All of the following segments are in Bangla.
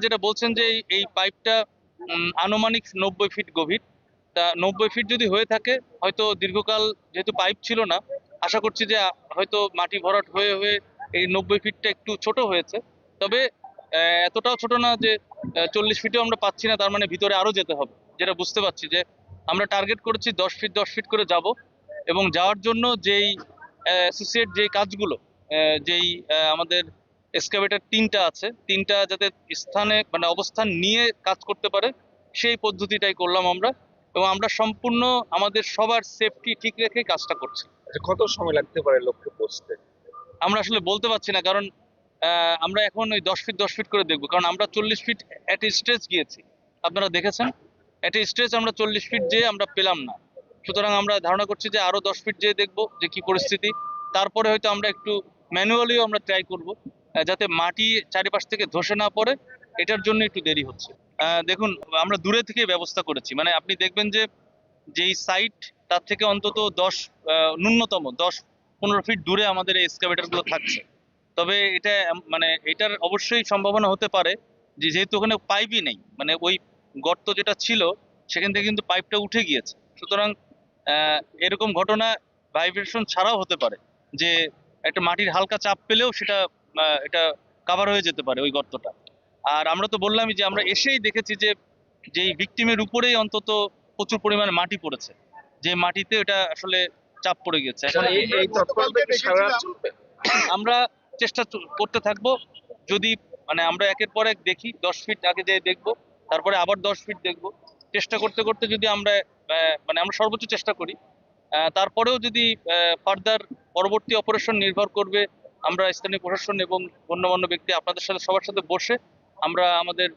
যেটা বলছেন যে এই- পাইপটা আনুমানিক নব্বই ফিট গভীর। তা নব্বই ফিট যদি হয়ে থাকে, হয়তো দীর্ঘকাল যেহেতু পাইপ ছিল না, আশা করছি যে, হয়তো মাটি ভরাট হয়ে হয়ে এই নব্বই ফিটটা একটু ছোট হয়েছে। তবে এতটাও ছোট না যে চল্লিশ ফিটেও আমরা পাচ্ছি না, তার মানে ভিতরে আরও যেতে হবে। যেটা বুঝতে পারছি যে, আমরা টার্গেট করেছি দশ ফিট দশ ফিট করে যাব। এবং যাওয়ার জন্য যেই অ্যাসোসিয়েট যেই কাজগুলো যেই আমাদের এক্সকাভেটার তিনটা আছে। তিনটা যাতে স্থানে মানে অবস্থান নিয়ে কাজ করতে পারে সেই পদ্ধতিটাই করলাম আমরা এবং আমরা সম্পূর্ণ আমাদের সবার সেফটি ঠিক রেখে কাজটা করছি। আচ্ছা, কত সময় লাগতে পারে লক্ষ্যে পৌঁছতে? আমরা আসলে বলতে পারছি না কারণ আমরা এখন ওই দশ ফিট দশ ফিট করে দেখব। কারণ আমরা চল্লিশ ফিট এট স্টেজ গিয়েছি। আপনারা দেখেছেন? এট স্টেজ আমরা চল্লিশ ফিট যেয়ে আমরা পেলাম না। সুতরাং আমরা ধারণা করছি যে আরও দশ ফিট যেয়ে দেখব যে কি পরিস্থিতি। তারপরে হয়তো আমরা একটু ম্যানুয়ালিও আমরা ট্রাই করব। যাতে মাটি চারিপাশ থেকে ধসে না পড়ে, এটার জন্য একটু দেরি হচ্ছে। দেখুন, আমরা দূরে থেকে ব্যবস্থা করেছি। মানে আপনি দেখবেন যে, যেই সাইট তার থেকে অন্তত দশ ন্যূনতম দশ, পনেরো ফিট দূরে আমাদের এই এক্সকাভেটারগুলো থাকছে। তবে এটা মানে এটার অবশ্যই সম্ভাবনা হতে পারে যে, যেহেতু ওখানে পাইপই নেই মানে ওই গর্ত যেটা ছিল, সেখান থেকে কিন্তু পাইপটা উঠে গিয়েছে। সুতরাং এরকম ঘটনা ভাইব্রেশন ছাড়াও হতে পারে যে, একটা মাটির হালকা চাপ পেলেও সেটা এটা কাভার হয়ে যেতে পারে ওই গর্তটা। আর আমরা তো বললামই যে আমরা এসেই দেখেছি যে যেই ভিকটিমের উপরেই অন্তত প্রচুর পরিমাণে মাটি পড়েছে। যে মাটিতে এটা আসলে চাপ পড়ে গেছে। এখন চলবে? আমরা চেষ্টা করতে থাকব। যদি মানে আমরা একের পর এক দেখি দশ ফিট আগে যেয়ে দেখব তারপরে আবার দশ ফিট দেখব। চেষ্টা করতে করতে যদি আমরা আহ, মানে আমরা সর্বোচ্চ চেষ্টা করি আহ, তারপরেও যদি ফার্দার পরবর্তী অপারেশন নির্ভর করবে আমরা স্থানীয় প্রশাসন এবং গণ্যমান্য ব্যক্তি আপনাদের সাথে, সবার সাথে বসে আমরা আমাদের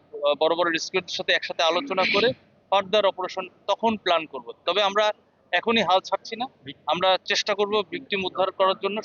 বড় বড় রিস্কের সাথে একসাথে আলোচনা করে ফার্দার অপারেশন তখন প্ল্যান করব। তবে আমরা এখনই হাল ছাড়ছি না। আমরা চেষ্টা করব ভিকটিম উদ্ধার করার জন্য